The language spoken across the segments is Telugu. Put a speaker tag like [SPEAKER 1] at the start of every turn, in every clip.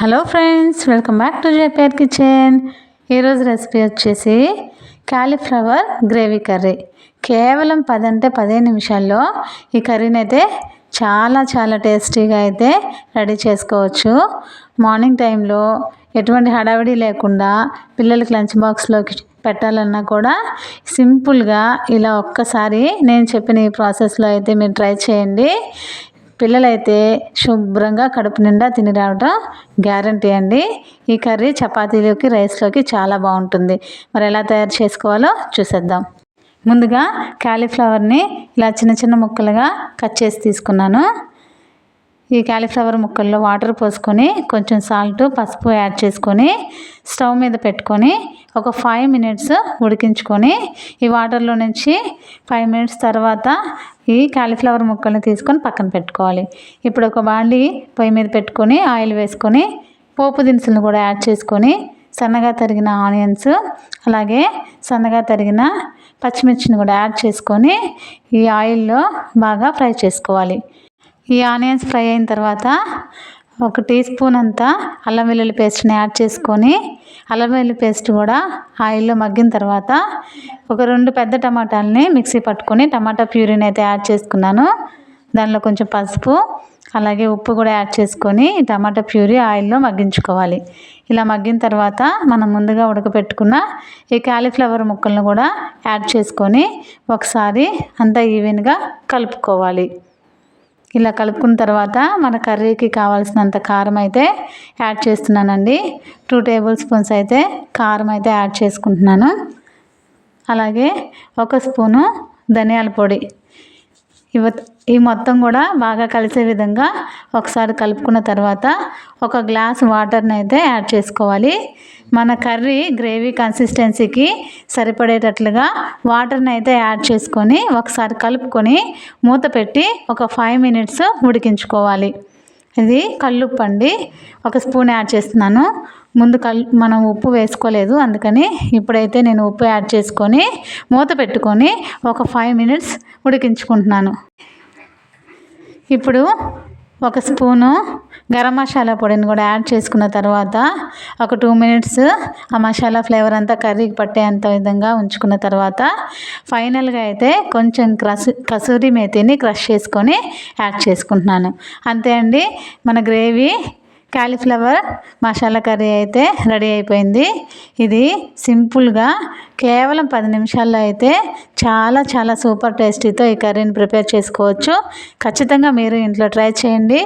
[SPEAKER 1] Hello friends welcome back to JPR kitchen. ఈరోజు రెసిపీ వచ్చేసి క్యాలీఫ్లవర్ గ్రేవీ కర్రీ. కేవలం పది అంటే పదిహేను నిమిషాల్లో ఈ కర్రీని అయితే చాలా చాలా టేస్టీగా అయితే రెడీ చేసుకోవచ్చు. మార్నింగ్ టైంలో ఎటువంటి హడావిడి లేకుండా పిల్లలకి లంచ్ బాక్స్లోకి పెట్టాలన్నా కూడా సింపుల్గా ఇలా ఒక్కసారి నేను చెప్పిన ఈ ప్రాసెస్లో అయితే మీరు ట్రై చేయండి. పిల్లలైతే శుభ్రంగా కడుపు నిండా తిని రావడం గ్యారంటీ అండి. ఈ కర్రీ చపాతీలోకి రైస్లోకి చాలా బాగుంటుంది. మరి ఎలా తయారు చేసుకోవాలో చూసేద్దాం. ముందుగా క్యాలీఫ్లవర్ని ఇలా చిన్న చిన్న ముక్కలుగా కట్ చేసి తీసుకున్నాను. ఈ క్యాలీఫ్లవర్ ముక్కల్లో వాటర్ పోసుకొని కొంచెం సాల్ట్ పసుపు యాడ్ చేసుకొని స్టవ్ మీద పెట్టుకొని ఒక ఫైవ్ మినిట్స్ ఉడికించుకొని ఈ వాటర్లో నుంచి ఫైవ్ మినిట్స్ తర్వాత ఈ క్యాలీఫ్లవర్ ముక్కల్ని తీసుకొని పక్కన పెట్టుకోవాలి. ఇప్పుడు ఒక బాండి పొయ్యి మీద పెట్టుకొని ఆయిల్ వేసుకొని పోపు దినుసులను కూడా యాడ్ చేసుకొని సన్నగా తరిగిన ఆనియన్స్ అలాగే సన్నగా తరిగిన పచ్చిమిర్చిని కూడా యాడ్ చేసుకొని ఈ ఆయిల్లో బాగా ఫ్రై చేసుకోవాలి. ఈ ఆనియన్స్ ఫ్రై అయిన తర్వాత ఒక టీ స్పూన్ అంతా అల్లం వెల్లుల్లి పేస్ట్ని యాడ్ చేసుకొని అల్లం వెల్లుల్లి పేస్ట్ కూడా ఆయిల్లో మగ్గిన తర్వాత ఒక రెండు పెద్ద టమాటాలని మిక్సీ పట్టుకొని టమాటా ప్యూరీని అయితే యాడ్ చేసుకున్నాను. దానిలో కొంచెం పసుపు అలాగే ఉప్పు కూడా యాడ్ చేసుకొని టమాటా ప్యూరీ ఆయిల్లో మగ్గించుకోవాలి. ఇలా మగ్గిన తర్వాత మనం ముందుగా ఉడకపెట్టుకున్న ఈ కాలీఫ్లవర్ ముక్కలను కూడా యాడ్ చేసుకొని ఒకసారి అంతా ఈవెన్గా కలుపుకోవాలి. ఇలా కలుపుకున్న తర్వాత మన కర్రీకి కావాల్సినంత కారం అయితే యాడ్ చేస్తున్నానండి. టూ టేబుల్ స్పూన్స్ అయితే కారం అయితే యాడ్ చేసుకుంటున్నాను. అలాగే ఒక స్పూను ధనియాల పొడి. ఇవ ఈ మొత్తం కూడా బాగా కలిసే విధంగా ఒకసారి కలుపుకున్న తర్వాత ఒక గ్లాస్ వాటర్ని అయితే యాడ్ చేసుకోవాలి. మన కర్రీ గ్రేవీ కన్సిస్టెన్సీకి సరిపడేటట్లుగా వాటర్ని అయితే యాడ్ చేసుకొని ఒకసారి కలుపుకొని మూత పెట్టి ఒక ఫైవ్ మినిట్స్ ఉడికించుకోవాలి. ఇది కల్లుప్పు అండి ఒక స్పూన్ యాడ్ చేస్తున్నాను. ముందు కల్ మనం ఉప్పు వేసుకోలేదు. అందుకని ఇప్పుడైతే నేను ఉప్పు యాడ్ చేసుకొని మూత పెట్టుకొని ఒక ఫైవ్ మినిట్స్ ఉడికించుకుంటున్నాను. ఇప్పుడు ఒక స్పూను గరం మసాలా పొడిని కూడా యాడ్ చేసుకున్న తర్వాత ఒక టూ మినిట్స్ ఆ మసాలా ఫ్లేవర్ అంతా కర్రీకి పట్టేంత విధంగా ఉంచుకున్న తర్వాత ఫైనల్గా అయితే కొంచెం క్రస్ కసూరి మేతిని క్రష్ చేసుకొని యాడ్ చేసుకుంటున్నాను. అంతే అండి. మన గ్రేవీ కాలీఫ్లవర్ మసాలా కర్రీ అయితే రెడీ అయిపోయింది. ఇది సింపుల్గా కేవలం పది నిమిషాల్లో అయితే చాలా చాలా సూపర్ టేస్టీతో ఈ కర్రీని ప్రిపేర్ చేసుకోవచ్చు. ఖచ్చితంగా మీరు ఇంట్లో ట్రై చేయండి.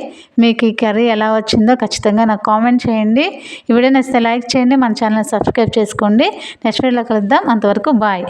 [SPEAKER 1] మీకు ఈ కర్రీ ఎలా వచ్చిందో ఖచ్చితంగా నాకు కామెంట్ చేయండి. ఈ వీడియో నచ్చితే లైక్ చేయండి. మన ఛానల్ సబ్స్క్రైబ్ చేసుకోండి. నెక్స్ట్ వీడియోలో కలుద్దాం. అంతవరకు బాయ్.